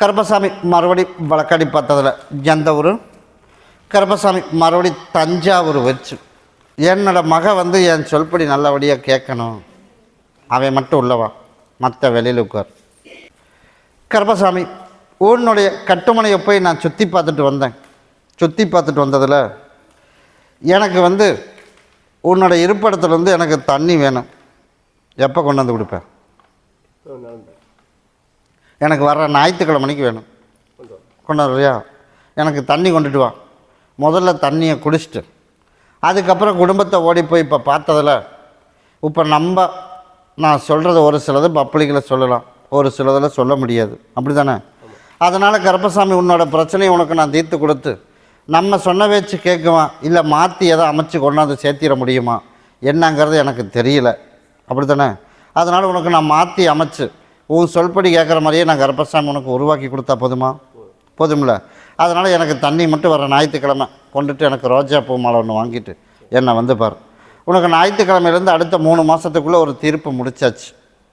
கருப்பசாமி மறுபடி வழக்காடி பார்த்ததில் எந்த ஊர்? கருப்பசாமி மறுபடி தஞ்சாவூர் வச்சு என்னோட மக வந்து என் சொல்படி நல்லபடியாக கேட்கணும். அவன் மட்டும் உள்ளவா மற்ற வெளியில் உட்கார். கருப்பசாமி உன்னுடைய கட்டுமனையை போய் நான் சுற்றி பார்த்துட்டு வந்தேன். சுற்றி பார்த்துட்டு வந்ததில் எனக்கு வந்து உன்னோட இருப்பிடத்துலேருந்து எனக்கு தண்ணி வேணும். எப்போ கொண்டு வந்து கொடுப்பேன் எனக்கு வர ஞாயிற்றுக்கிழமைக்கு வேணும். கொண்டு எனக்கு தண்ணி கொண்டுட்டு வா. முதல்ல தண்ணியை குடிச்சிட்டு அதுக்கப்புறம் குடும்பத்தை ஓடி போய் இப்போ பார்த்ததில் இப்போ நம்ம நான் சொல்கிறது ஒரு சிலது பப்ளிக்கில் சொல்லலாம். ஒரு சிலதில் சொல்ல முடியாது. அப்படி தானே அதனால் கருப்பசாமி உன்னோட பிரச்சனையை உனக்கு நான் தீர்த்து கொடுத்து நம்ம சொன்ன பேச்சு கேட்குவான் இல்லை மாற்றி எதை அமைச்சு கொண்டாந்து சேர்த்திட முடியுமா? என்னங்கிறது எனக்கு தெரியல. அப்படி தானே அதனால் உனக்கு நான் மாற்றி அமைச்சு உன் சொல்படி கேட்குற மாதிரியே நான் கர்ப்பசாமி உனக்கு உருவாக்கி கொடுத்தா போதுமா? போதும்ல. அதனால் எனக்கு தண்ணி மட்டும் வர ஞாயிற்றுக்கிழமை கொண்டுட்டு எனக்கு ரோஜா பூ மாலை ஒன்று வாங்கிட்டு என்னை வந்து பார். உனக்கு ஞாயிற்றுக்கிழமையிலேருந்து அடுத்த மூணு மாதத்துக்குள்ளே ஒரு தீர்ப்பு முடிச்சாச்சு.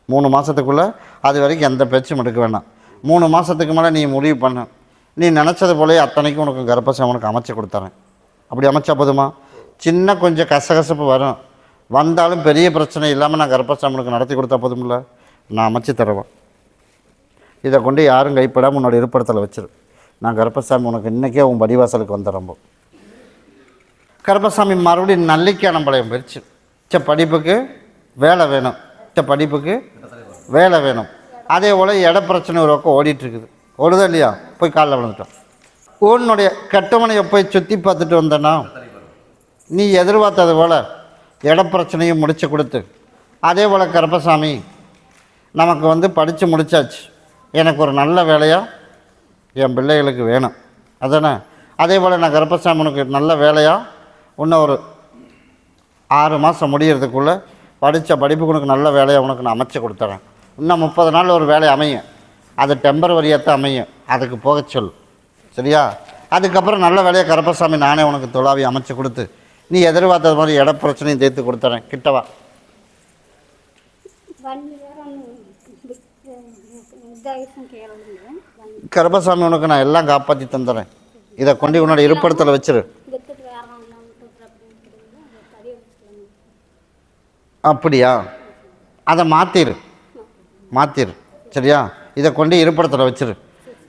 மூணு மாதத்துக்குள்ளே அது வரைக்கும் எந்த பேச்சும் எடுக்க வேணாம். மூணு மாதத்துக்கு மேலே நீ முடிவு பண்ண. நீ நினச்சது போலே அத்தனைக்கும் உனக்கு கர்ப்பசாமி உனக்கு அமைச்சு கொடுத்துறேன். அப்படி அமைச்சா போதுமா? சின்ன கொஞ்சம் கசகசப்பு வரும். வந்தாலும் பெரிய பிரச்சனை இல்லாமல் நான் கர்ப்பசாமி உனக்கு நடத்தி கொடுத்தா போதுமில்ல நான் அமைச்சு தருவேன். இதை கொண்டு யாரும் கைப்படாமல் உன்னோட இருப்பிடத்தில் வச்சிரு. நான் கருப்பசாமி உனக்கு இன்றைக்கே உன் படிவாசலுக்கு வந்துடுறோம் கருப்பசாமி மறுபடியும் நல்லிக்கானம்பாளையம் போயிடுச்சு ச படிப்புக்கு வேலை வேணும். ச படிப்புக்கு வேலை வேணும். அதே போல் இட பிரச்சனை ஒரு பக்கம் ஓடிட்டுருக்குது. ஓடுதா இல்லையா? போய் காலில் விழுந்துட்டோம். உன்னுடைய கட்டுமனையை போய் சுற்றி பார்த்துட்டு வந்தேன்னா நீ எதிர்பார்த்தது போல் இட பிரச்சனையும் முடிச்சு கொடுத்து அதே போல் கருப்பசாமி நமக்கு வந்து படித்து முடிச்சாச்சு. எனக்கு ஒரு நல்ல வேலையாக என் பிள்ளைகளுக்கு வேணும். அதானே? அதே போல் நான் கருப்பசாமனுக்கு நல்ல வேலையாக இன்னும் ஒரு ஆறு மாதம் முடிகிறதுக்குள்ளே படித்த படிப்புக்கு உனக்கு நல்ல வேலையாக உனக்கு நான் அமைச்சு கொடுத்துறேன். இன்னும் முப்பது நாள் ஒரு வேலை அமையும். அது டெம்பரவரியாக அமையும். அதுக்கு போக சொல் சரியா? அதுக்கப்புறம் நல்ல வேலையை கருப்பசாமி நானே உனக்கு தொலாவி அமைச்சு கொடுத்து நீ எதிர்பார்த்தது மாதிரி இட பிரச்சனையும் தீர்த்து கொடுத்துறேன். கிட்டவா கருபசாமி உனக்கு நான் எல்லாம் காப்பாற்றி தந்துடுறேன் இதை கொண்டு உன்னோட இருப்படத்தில் வச்சிரு. அப்படியா? அதை மாற்றிரு மாற்றிரு சரியா? இதை கொண்டு இருப்படத்தில் வச்சிரு.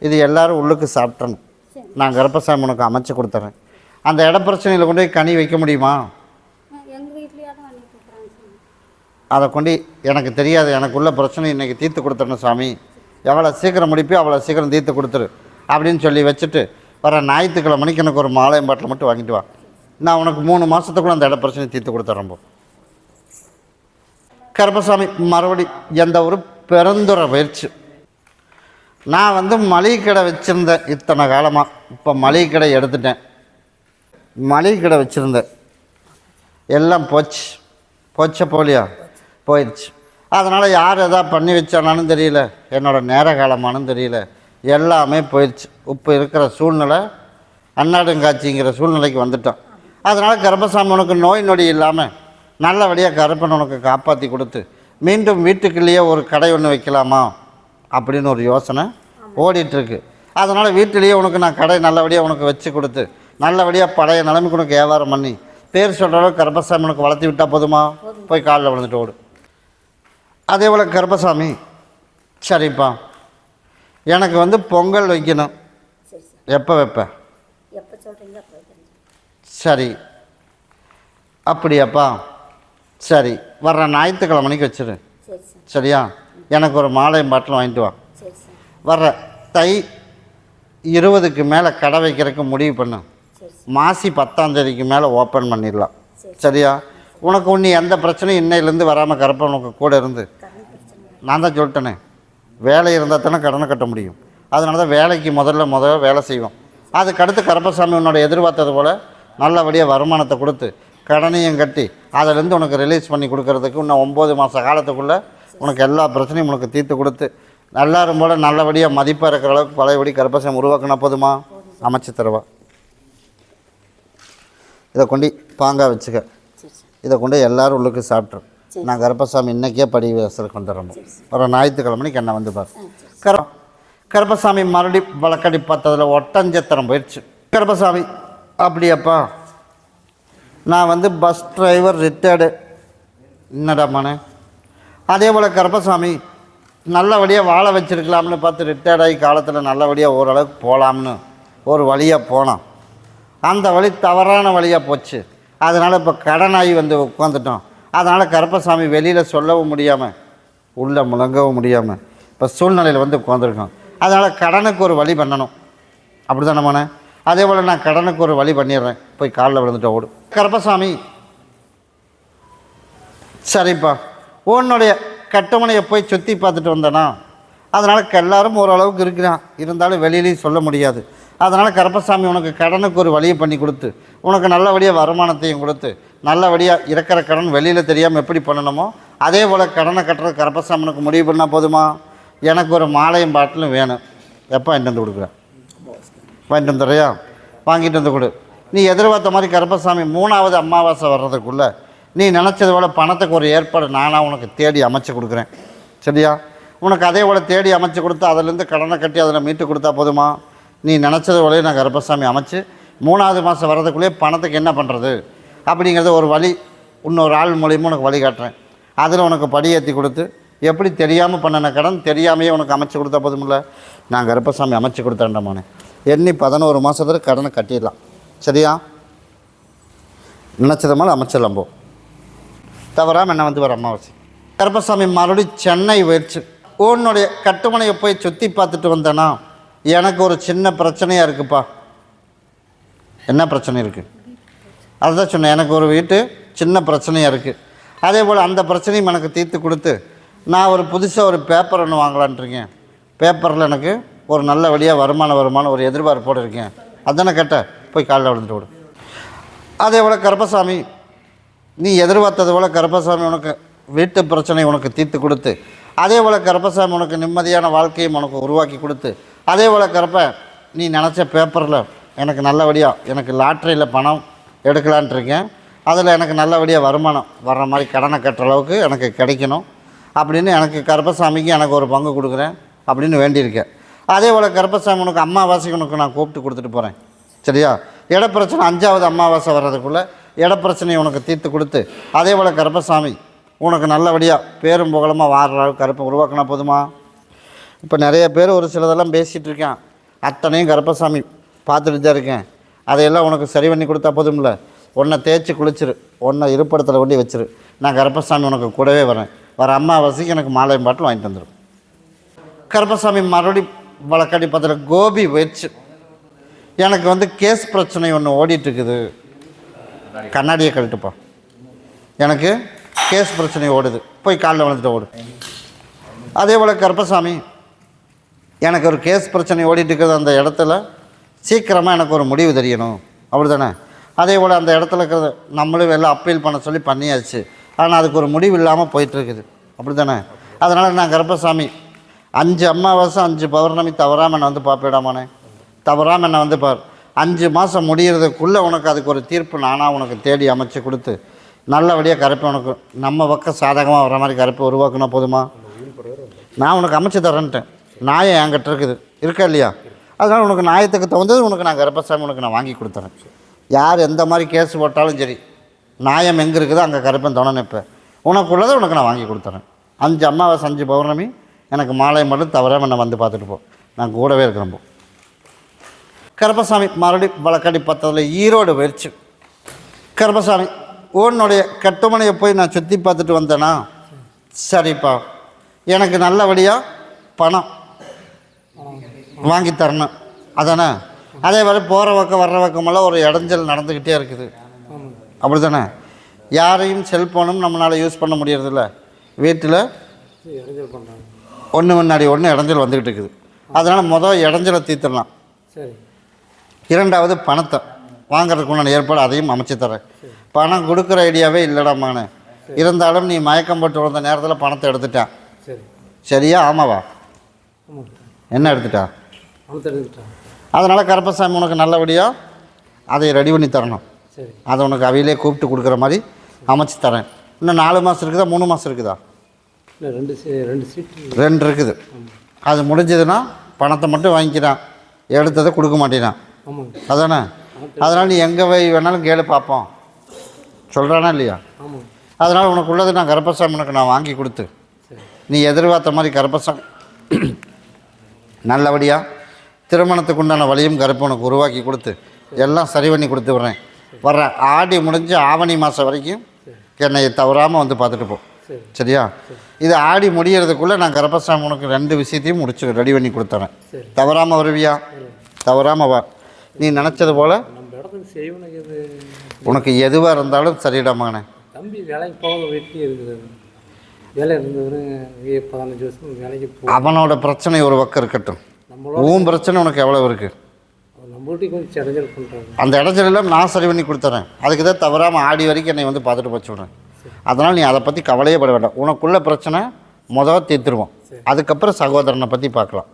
இது எல்லோரும் உள்ளுக்கு சாப்பிட்றணும் நான் கர்ப்பசாமி உனக்கு அமைச்சு கொடுத்துட்றேன் அந்த இட பிரச்சனையில் கொண்டு போய் கனி வைக்க முடியுமா? அதை கொண்டு எனக்கு தெரியாது. எனக்குள்ள பிரச்சனை இன்றைக்கி தீர்த்து கொடுத்துடணும் சாமி. எவ்வளோ சீக்கிரம் முடிப்பியோ அவ்வளோ சீக்கிரம் தீர்த்து கொடுத்துரு அப்படின்னு சொல்லி வச்சுட்டு வர ஞாயிற்றுக்கிழமை மணிக்கு எனக்கு ஒரு மாலையம் பாட்டில் மட்டும் வாங்கிட்டு வா. நான் உனக்கு மூணு மாதத்துக்குள்ள அந்த இட பிரச்சனை தீர்த்து கொடுத்துட்றேன் கருப்பசாமி மறுபடி எந்த ஒரு பெருந்துறை பயிற்சி. நான் வந்து மளிகை கடை வச்சுருந்தேன் இத்தனை காலமாக இப்போ மளிகை கடை எடுத்துட்டேன். மளிகை கடை வச்சுருந்தேன். எல்லாம் போச்சு. போச்ச போலியா போயிடுச்சு அதனால் யார் எதாவது பண்ணி வச்சானாலும் தெரியல. என்னோட நேர காலமானும் தெரியல. எல்லாமே போயிடுச்சு இப்போ இருக்கிற சூழ்நிலை அன்னாடுங்காட்சிங்கிற சூழ்நிலைக்கு வந்துட்டோம். அதனால் கர்ப்பசாமி உனக்கு நோய் நொடி இல்லாமல் நல்லபடியாக கருப்பன் உனக்கு காப்பாற்றி கொடுத்து மீண்டும் வீட்டுக்குள்ளேயே ஒரு கடை ஒன்று வைக்கலாமா? அப்படின்னு ஒரு யோசனை ஓடிட்டுருக்கு. அதனால் வீட்டிலேயே உனக்கு நான் கடை நல்லபடியாக உனக்கு வச்சு கொடுத்து நல்லபடியாக பழைய நிலைமைக்கு உனக்கு வியாபாரம் பண்ணி பேர் சொல்கிற அளவுக்கு கருப்பசாமி உனக்கு வளர்த்தி விட்டால் போதுமா. போய் காலில் விழுந்துட்டு ஓடு. அதே போல் கருப்பசாமி. சரிப்பா. எனக்கு வந்து பொங்கல் வைக்கணும். எப்போ வைப்பேன் சரி. அப்படியாப்பா. சரி வர்ற ஞாயிற்றுக்கிழமைக்கு வச்சிரு. சரி சார். சரியா? எனக்கு ஒரு மாலையும் பாட்டிலும் வாங்கிட்டு வா. வர்ற தை இருபதுக்கு மேலே கடை வைக்கிறதுக்கு முடிவு பண்ணு. மாசி பத்தாம் தேதிக்கு மேலே ஓப்பன் பண்ணிடலாம். சரி. சரியா? உனக்கு ஒன்று எந்த பிரச்சனையும் இன்னையிலேருந்து வராமல் கரப்ப உனக்கு கூட இருந்து. நான் தான் சொல்லிட்டேனே. வேலை இருந்தால் தானே கடனை கட்ட முடியும். அதனால தான் வேலைக்கு முதல்ல முதல்ல வேலை செய்வோம். அதுக்கு அடுத்து கருப்பசாமி உன்னோட எதிர்பார்த்தது போல் நல்லபடியாக வருமானத்தை கொடுத்து கடனையும் கட்டி அதிலேருந்து உனக்கு ரிலீஸ் பண்ணி கொடுக்கறதுக்கு இன்னும் ஒம்பது மாத காலத்துக்குள்ளே உனக்கு எல்லா பிரச்சனையும் உனக்கு தீர்த்து கொடுத்து எல்லாரும் போல் நல்லபடியாக மதிப்பாக இருக்கிற அளவுக்கு பழையபடி கருப்பசாமி உருவாக்கினா போதுமா? அமைச்சு தருவா. இதை கொண்டு பாங்காக வச்சுக்க. இதை கொண்டு எல்லோரும் உள்ளுக்கு சாப்பிட்ரு நான் கருப்பசாமி இன்னைக்கே படி வாசலுக்கு வந்துடுறோம். ஒரு ஞாயிற்றுக்கிழமைக்கு என்ன வந்து பாரு. கர கருப்பசாமி மறுபடி வழக்கடி பார்த்ததில் ஒட்டஞ்சத்திரம் போயிடுச்சு கருப்பசாமி அப்படியாப்பா. நான் வந்து பஸ் டிரைவர் ரிட்டையர்டு என்னடாமானே அதே போல் கருப்பசாமி நல்லபடியாக வாழ வச்சிருக்கலாம்னு பார்த்து ரிட்டையர்ட் ஆகி காலத்தில் நல்லபடியாக ஓரளவுக்கு போகலாம்னு ஒரு வழியாக போனோம். அந்த வழி தவறான வழியாக போச்சு. அதனால் இப்போ கடனாகி வந்து உட்காந்துட்டோம். அதனால் கருப்பசாமி வெளியில் சொல்லவும் முடியாமல் உள்ளே முழங்கவும் முடியாமல் இப்போ சூழ்நிலையில் வந்து உட்காந்துருக்கோம் அதனால் கடனுக்கு ஒரு வழி பண்ணணும். அப்படி தானே அதே போல் நான் கடனுக்கு ஒரு வழி பண்ணிடுறேன். போய் காலில் விழுந்துட்டு ஓடு. கருப்பசாமி சரிப்பா. உன்னுடைய கட்டுமனையை போய் சுற்றி பார்த்துட்டு வந்தேனா? அதனால் எல்லாரும் ஓரளவுக்கு இருக்கிறான். இருந்தாலும் வெளியிலையும் சொல்ல முடியாது. அதனால் கருப்பசாமி உனக்கு கடனுக்கு ஒரு வழியை பண்ணி கொடுத்து உனக்கு நல்லபடியாக வருமானத்தையும் கொடுத்து நல்லபடியாக இருக்கிற கடன் வெளியில் தெரியாமல் எப்படி பண்ணணுமோ அதே போல் கடனை கட்டுறது கரப்பசாமனுக்கு முடிவு பண்ணால் போதுமா? எனக்கு ஒரு மாலையும் பாட்டிலும் வேணும். எப்போ வாங்கிட்டு வந்து கொடுக்குறேன் வாங்கிட்டு வந்துடுறியா வாங்கிட்டு வந்து கொடு. நீ எதிர்பார்த்த மாதிரி கருப்பசாமி மூணாவது அமாவாசை வர்றதுக்குள்ளே நீ நினச்சது போல் பணத்துக்கு ஒரு ஏற்பாடு நானாக உனக்கு தேடி அமைச்சு கொடுக்குறேன். சரியா? உனக்கு அதே போல் தேடி அமைச்சு கொடுத்து அதிலேருந்து கடனை கட்டி அதில் மீட்டு கொடுத்தா போதுமா? நீ நினச்சது போலயே நான் கருப்பசாமி அமைச்சு மூணாவது மாதம் வர்றதுக்குள்ளேயே பணத்துக்கு என்ன பண்ணுறது அப்படிங்கிறத ஒரு வழி இன்னொரு ஆள் மூலியமாக உனக்கு வழி காட்டுறேன் அதில் உனக்கு படியேற்றி கொடுத்து எப்படி தெரியாமல் பண்ணின கடன் தெரியாமையே உனக்கு அமைச்சு கொடுத்தா போதுமில்ல நான் கருப்பசாமி அமைச்சு கொடுத்தேன்டமானே எண்ணி பதினோரு மாதத்தில் கடனை கட்டிடலாம். சரியா? நினச்சது மாதிரி அமைச்சிடலாம் போ. தவறாமல் என்ன வந்து வர அமாவாசை? கருப்பசாமி மறுபடியும் சென்னை போயிடுச்சு உன்னுடைய கட்டுமனையை போய் சுற்றி பார்த்துட்டு வந்தேன்னா எனக்கு ஒரு சின்ன பிரச்சனையாக இருக்குப்பா. என்ன பிரச்சனை இருக்குது அதுதான் சொன்னேன் எனக்கு ஒரு வீட்டு சின்ன பிரச்சனையாக இருக்குது அதே போல் அந்த பிரச்சனையும் எனக்கு தீர்த்து கொடுத்து நான் ஒரு புதுசாக ஒரு பேப்பர் ஒன்று வாங்கலான்ட்ருக்கேன் பேப்பரில் எனக்கு ஒரு நல்ல வழியாக வருமானம் வருமானம் ஒரு எதிர்பார்ப்போடு இருக்கேன். அதானே கேட்டேன் போய் காலைல விழுந்துட்டு விடு அதே போல் கருப்பசாமி நீ எதிர்பார்த்தது போல் கருப்பசாமி உனக்கு வீட்டு பிரச்சனை உனக்கு தீர்த்து கொடுத்து அதே போல் கருப்பசாமி உனக்கு நிம்மதியான வாழ்க்கையும் உனக்கு உருவாக்கி கொடுத்து அதே போல் கருப்ப நீ நினச்ச பேப்பரில் எனக்கு நல்லபடியாக எனக்கு லாட்ரியில் பணம் எடுக்கலான்ட்டு இருக்கேன் அதில் எனக்கு நல்லபடியாக வருமானம் வர்ற மாதிரி கடனை கட்டுற அளவுக்கு எனக்கு கிடைக்கணும். அப்படின்னு எனக்கு கருப்பசாமிக்கு எனக்கு ஒரு பங்கு கொடுக்குறேன் அப்படின்னு வேண்டியிருக்கேன். அதே போல் கருப்பசாமி உனக்கு அம்மாவாசைக்கு உனக்கு நான் கூப்பிட்டு கொடுத்துட்டு போகிறேன் சரியா? இடப்பிரச்சனை அஞ்சாவது அமாவாசை வர்றதுக்குள்ளே இடப்பிரச்சனையை உனக்கு தீர்த்து கொடுத்து அதே போல் கருப்பசாமி உனக்கு நல்லபடியாக பேரும் புகழமாக வாடுற அளவுக்கு கருப்பை உருவாக்கினா போதுமா? இப்போ நிறைய பேர் ஒரு சிலதெல்லாம் பேசிகிட்டு இருக்கேன். அத்தனையும் கருப்பசாமி பார்த்துட்டு தான் இருக்கேன். அதையெல்லாம் உனக்கு சரி பண்ணி கொடுத்தா போதும்ல? உன்னை தேய்ச்சி குளிச்சிரு. உன்னை இருப்பிடத்தில் கொண்டு வச்சிரு. நான் கருப்பசாமி உனக்கு கூடவே வரேன். வர அம்மாவாசைக்கு எனக்கு மாலையும் பாட்டில் வாங்கிட்டு வந்துடும் கருப்பசாமி மறுபடி வழக்கடி பத்திர கோபி வச்சு எனக்கு வந்து கேஸ் பிரச்சனை ஒன்று ஓடிட்டுருக்குது. கண்ணாடியை கழட்டுப்பா. எனக்கு கேஸ் பிரச்சனை ஓடுது. போய் காலில் விழுந்துட்டு ஓடு. அதே போல் கருப்பசாமி எனக்கு ஒரு கேஸ் பிரச்சனை ஓடிட்டு இருக்குது அந்த இடத்துல. சீக்கிரமாக எனக்கு ஒரு முடிவு தெரியணும். அப்படி தானே அதே போல் அந்த இடத்துல இருக்கிறது நம்மளும் எல்லாம் அப்பீல் பண்ண சொல்லி பண்ணியாச்சு. ஆனால் அதுக்கு ஒரு முடிவு இல்லாமல் போயிட்டுருக்குது. அப்படி தானே அதனால் நான் கருப்பசாமி அஞ்சு அமாவாசை அஞ்சு பௌர்ணமி தவறாமல் என்னை வந்து பார்ப்பிடாமானே தவறாமல் என்னை வந்து பார். அஞ்சு மாதம் முடிகிறதுக்குள்ளே உனக்கு அதுக்கு ஒரு தீர்ப்பு நானாக உனக்கு தேடி அமைச்சு கொடுத்து நல்லபடியாக கருப்பை உனக்கு நம்ம பக்கம் சாதகமாக வர மாதிரி கருப்பை உருவாக்குனா போதுமா? நான் உனக்கு அமைச்சு தரேன்ட்டேன். நாயம் என்கிட்ட இருக்குது. இருக்கா இல்லையா? அதனால் உனக்கு நாயத்துக்கு தகுந்தது உனக்கு நான் கருப்பசாமி உனக்கு நான் வாங்கி கொடுத்துறேன். யார் எந்த மாதிரி கேஸ் போட்டாலும் சரி நாயம் எங்கே இருக்குதோ அங்கே கருப்பன் துணை நிற்பேன் உனக்குள்ளதை உனக்கு நான் வாங்கி கொடுத்துறேன். அஞ்சு அம்மாவாசை அஞ்சு பௌர்ணமி எனக்கு மாலை மட்டும் தவறாமல் நான் வந்து பார்த்துட்டு போ. நான் கூடவே இருக்கிறேன் போ. கருப்பசாமி மறுபடியும் வழக்கடி பத்ததில் ஈரோடு போயிடுச்சு கருப்பசாமி உன்னுடைய கட்டுமனையை போய் நான் சுற்றி பார்த்துட்டு வந்தேனா? சரிப்பா. எனக்கு நல்லபடியாக பணம் வாங்கி தரணும் அதானே? அதே மாதிரி போகிற பக்கம் வர்ற பக்கமெல்லாம் ஒரு இடைஞ்சல் நடந்துக்கிட்டே இருக்குது. அப்படி தானே யாரையும் செல்ஃபோனும் நம்மளால் யூஸ் பண்ண முடியறதில்ல. வீட்டில் ஒன்று முன்னாடி ஒன்று இடைஞ்சல் வந்துக்கிட்டு இருக்குது. அதனால் மொதல் இடைஞ்சலை தீர்த்துடலாம். சரி. இரண்டாவது பணத்தை. வாங்குறதுக்கு உண்டான ஏற்பாடு அதையும் அமைச்சு தரேன். பணம் கொடுக்குற ஐடியாவே இல்லைடாமானே இருந்தாலும் நீ மயக்கம் போட்டு விழுந்த நேரத்தில் பணத்தை எடுத்துட்டான். சரி. சரியா? ஆமாவா? என்ன எடுத்துட்டா? அதனால் கருப்பசாமி உனக்கு நல்லபடியாக அதை ரெடி பண்ணி தரணும். சரி. அதை உனக்கு அவையிலே கூப்பிட்டு கொடுக்குற மாதிரி அமைச்சு தரேன். இன்னும் நாலு மாதம் இருக்குதா மூணு மாதம் இருக்குதா? இல்லை ரெண்டு ரெண்டு சீட்டு ரெண்டு இருக்குது. அது முடிஞ்சதுன்னா பணத்தை மட்டும் வாங்கிக்கிறான். எடுத்ததை கொடுக்க ஆமாங்க அதானே? அதனால் நீ எங்கே போய் வேணாலும் கேளு பார்ப்போம் சொல்கிறானா இல்லையா? அதனால் உனக்கு உள்ளது நான் கருப்பசாமி உனக்கு நான் வாங்கி கொடுத்து. சரி. நீ எதிர்பார்த்த மாதிரி கருப்பசாமி நல்லபடியாக திருமணத்துக்கு உண்டான வழியும் கருப்பு உனக்கு உருவாக்கி கொடுத்து எல்லாம் சரி பண்ணி கொடுத்து விட்றேன். வர்றேன் ஆடி முடிஞ்சு ஆவணி மாதம் வரைக்கும் என்னை தவறாமல் வந்து பார்த்துட்டு போ. சரி சரியா? இது ஆடி முடியறதுக்குள்ளே நான் கருப்பசாமி உனக்கு ரெண்டு விஷயத்தையும் முடிச்சு ரெடி பண்ணி கொடுத்துறேன். தவறாமல் வருவியா? தவறாமல் வா. நீ நினச்சது போல் உனக்கு எதுவாக இருந்தாலும் சரிடா மகனே தம்பி வேலைக்கு போக வீட்லேயே இருக்குது. வேலை இருந்தவர் பதினஞ்சு வருஷம் வேலைக்கு அவனோட பிரச்சனை ஒரு பக்கம் இருக்கட்டும். உன் பிரச்சனை உனக்கு எவ்வளோ இருக்குது அந்த இடத்துலலாம் நான் சரி பண்ணி கொடுத்துறேன். அதுக்கு தான் தவறாமல் ஆடி வரைக்கும் என்னை வந்து பார்த்துட்டு போச்சு விட்றேன் அதனால் நீ அதை பற்றி கவலையே பட வேண்டாம். உனக்குள்ள பிரச்சனை முதல் தீர்த்துருவோம். அதுக்கப்புறம் சகோதரனை பற்றி பார்க்கலாம்.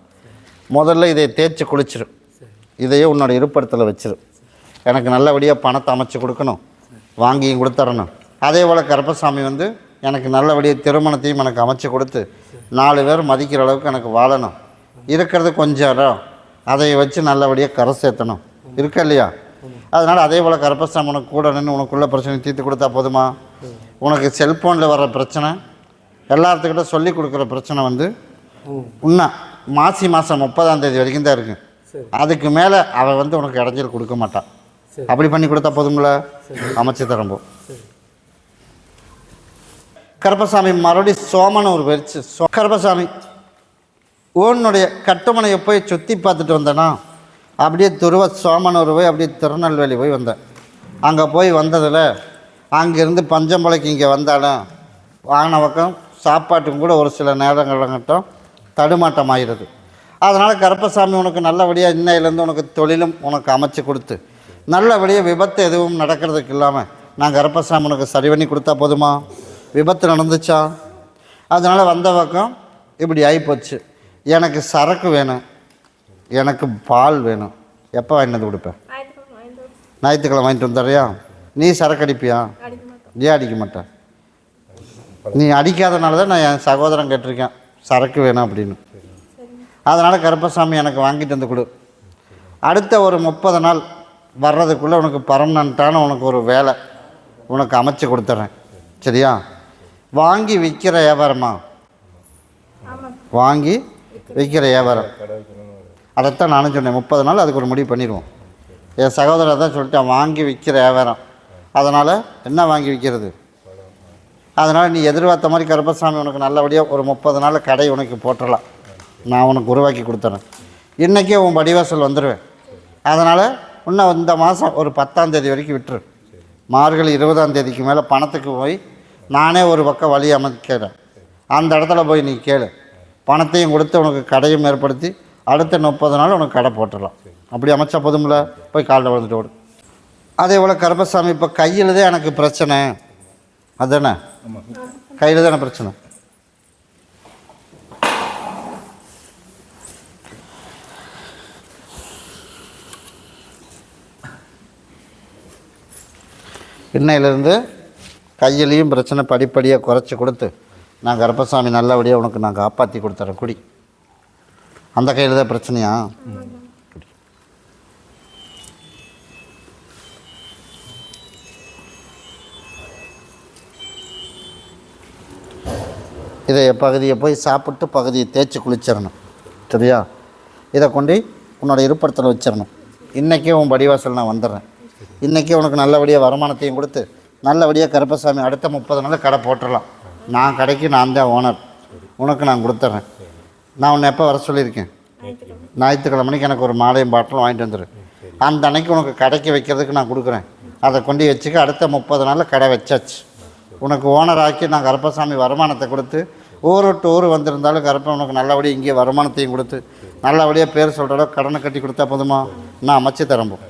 முதல்ல இதை தேய்ச்சி குளிச்சிரு. சரி. இதையே உன்னோட இருப்பிடத்தில் வச்சிரு. எனக்கு நல்லபடியாக பணத்தை அமைச்சு கொடுக்கணும். வாங்கியும் கொடுத்துறணும் அதே போல் கருப்பசாமி வந்து எனக்கு நல்லபடியாக திருமணத்தையும் எனக்கு அமைச்சு கொடுத்து நாலு பேர் மதிக்கிற அளவுக்கு எனக்கு வாழணும். இருக்கிறது கொஞ்சம் இடம். அதை வச்சு நல்லபடியாக கரை சேர்த்தணும். இருக்கா இல்லையா? அதனால் அதே போல் கருப்பசாமி உனக்கு கூட நின்று உனக்குள்ள பிரச்சனை தீர்த்து கொடுத்தா போதுமா? உனக்கு செல்ஃபோனில் வர்ற பிரச்சனை எல்லாத்துக்கிட்ட சொல்லி கொடுக்குற பிரச்சனை வந்து இன்னும் மாசி மாதம் முப்பதாம் தேதி வரைக்கும் தான் இருக்குது சரி. அதுக்கு மேலே அவள் வந்து உனக்கு இடைஞ்சல் கொடுக்க மாட்டான் அப்படி பண்ணி கொடுத்தா போதுங்களா அமைச்சு தரம்போ. கருப்பசாமி மறுபடியும் சோமன் ஒரு பயிற்சி சோ கருப்பசாமி ஓனுடைய கட்டுமனையை போய் சுற்றி பார்த்துட்டு வந்தேன்னா அப்படியே துருவ சோமனூர் போய் அப்படியே திருநெல்வேலி போய் வந்தேன். அங்கே போய் வந்ததில் அங்கேருந்து பஞ்சம்பளைக்கு இங்கே வந்தாலும் வாங்கின பக்கம் சாப்பாட்டுக்கும் கூட ஒரு சில நேரங்கள்கிட்டும் தடுமாட்டம் ஆயிடுது அதனால் கருப்பசாமி உனக்கு நல்லபடியாக இன்னையிலேருந்து உனக்கு தொழிலும் உனக்கு அமைச்சு கொடுத்து நல்லபடியாக விபத்து எதுவும் நடக்கிறதுக்கு இல்லாமல் நான் கருப்பசாமி உனக்கு சரி பண்ணி கொடுத்தா போதுமா? விபத்து நடந்துச்சா? அதனால் வந்த பக்கம் இப்படி ஆகிப்போச்சு எனக்கு சரக்கு வேணும். எனக்கு பால் வேணும். எப்போ வாங்கிட்டு வந்து கொடுப்பேன் ஞாயிற்றுக்கிழமை வாங்கிட்டு வந்துடுறியா? நீ சரக்கு அடிப்பியா? ஏன் அடிக்க மாட்டேன் நீ அடிக்காதனால தான் நான் என் சகோதரன் கேட்டிருக்கேன் சரக்கு வேணும் அப்படின்னு. அதனால் கருப்பசாமி எனக்கு வாங்கிட்டு வந்து கொடு. அடுத்த ஒரு முப்பது நாள் வர்றதுக்குள்ளே உனக்கு பர்மனண்ட்டான உனக்கு ஒரு வேலை உனக்கு அமைச்சு கொடுத்துட்றேன் சரியா? வாங்கி விற்கிற வியாபாரமா? வாங்கி விற்கிற வியாபாரம். அதைத்தான் நானும் சொன்னேன். முப்பது நாள் அதுக்கு ஒரு முடிவு பண்ணிடுவோம். என் சகோதரர் தான் சொல்லிட்டேன் வாங்கி விற்கிற வியாபாரம். அதனால் என்ன வாங்கி விற்கிறது அதனால் நீ எதிர்பார்த்த மாதிரி கருப்பசாமி உனக்கு நல்லபடியாக ஒரு முப்பது நாள் கடை உனக்கு போட்டுடலாம். நான் உனக்கு உருவாக்கி கொடுத்துறேன். இன்றைக்கே உன் வடிவாசல் வந்துடுவேன் அதனால் இன்னும் இந்த மாதம் ஒரு பத்தாம் தேதி வரைக்கும் விட்டுரு. மார்கழி இருபதாம் தேதிக்கு மேலே பணத்துக்கு போய் நானே ஒரு பக்கம் வழி அமைக்கிறேன். அந்த இடத்துல போய் நீ கேளு. பணத்தையும் கொடுத்து உனக்கு கடையும் ஏற்படுத்தி அடுத்த முப்பது நாள் உனக்கு கடை போட்டுடலாம். அப்படி அமைச்சா போதும்ல? போய் காலில் விழுந்துட்டு ஓடு. அதே போல் கருப்பசாமி இப்போ கையில் தான் எனக்கு பிரச்சனை. அதுதானே? கையில் தானே பிரச்சனை. இன்னையிலேருந்து கையிலையும் பிரச்சனை படிப்படியாக குறைச்சி கொடுத்து நான் கருப்பசாமி நல்லபடியாக உனக்கு நான் காப்பாற்றி கொடுத்துறேன். குடி. அந்த கையில் தான் பிரச்சனையா? இதை பகுதியை போய் சாப்பிட்டு பகுதியை தேய்ச்சி குளிச்சிடணும். சரியா? இதை கொண்டு உன்னோட இருப்பிடத்தில் வச்சிடணும். இன்றைக்கே உன் படிவாசல் நான் வந்துடுறேன். இன்றைக்கே உனக்கு நல்லபடியாக வருமானத்தையும் கொடுத்து நல்லபடியாக கருப்பசாமி அடுத்த முப்பது நாள் கடை போட்டுடலாம். நான் கடைக்கு நான் தான் ஓனர் உனக்கு நான் கொடுத்துட்றேன் நான் உன்னை எப்போ வர சொல்லியிருக்கேன்? ஞாயிற்றுக்கிழமைக்கு எனக்கு ஒரு மாலையும் பாட்டிலும் வாங்கிட்டு வந்துடு அந்த அன்னைக்கு உனக்கு கடைக்கு வைக்கிறதுக்கு நான் கொடுக்குறேன். அதை கொண்டு வச்சுக்க அடுத்த முப்பது நாளில் கடை வச்சாச்சு. உனக்கு ஓனர் ஆக்கி நான் கருப்பசாமி வருமானத்தை கொடுத்து ஊர் விட்டு ஊர் வந்திருந்தாலும் கருப்பன் உனக்கு நல்லபடியாக இங்கே வருமானத்தையும் கொடுத்து நல்லபடியாக பேர் சொல்கிற அளவுக்கு கடனை கட்டி கொடுத்தா போதுமா? நான் அமைச்சு தரம்போம்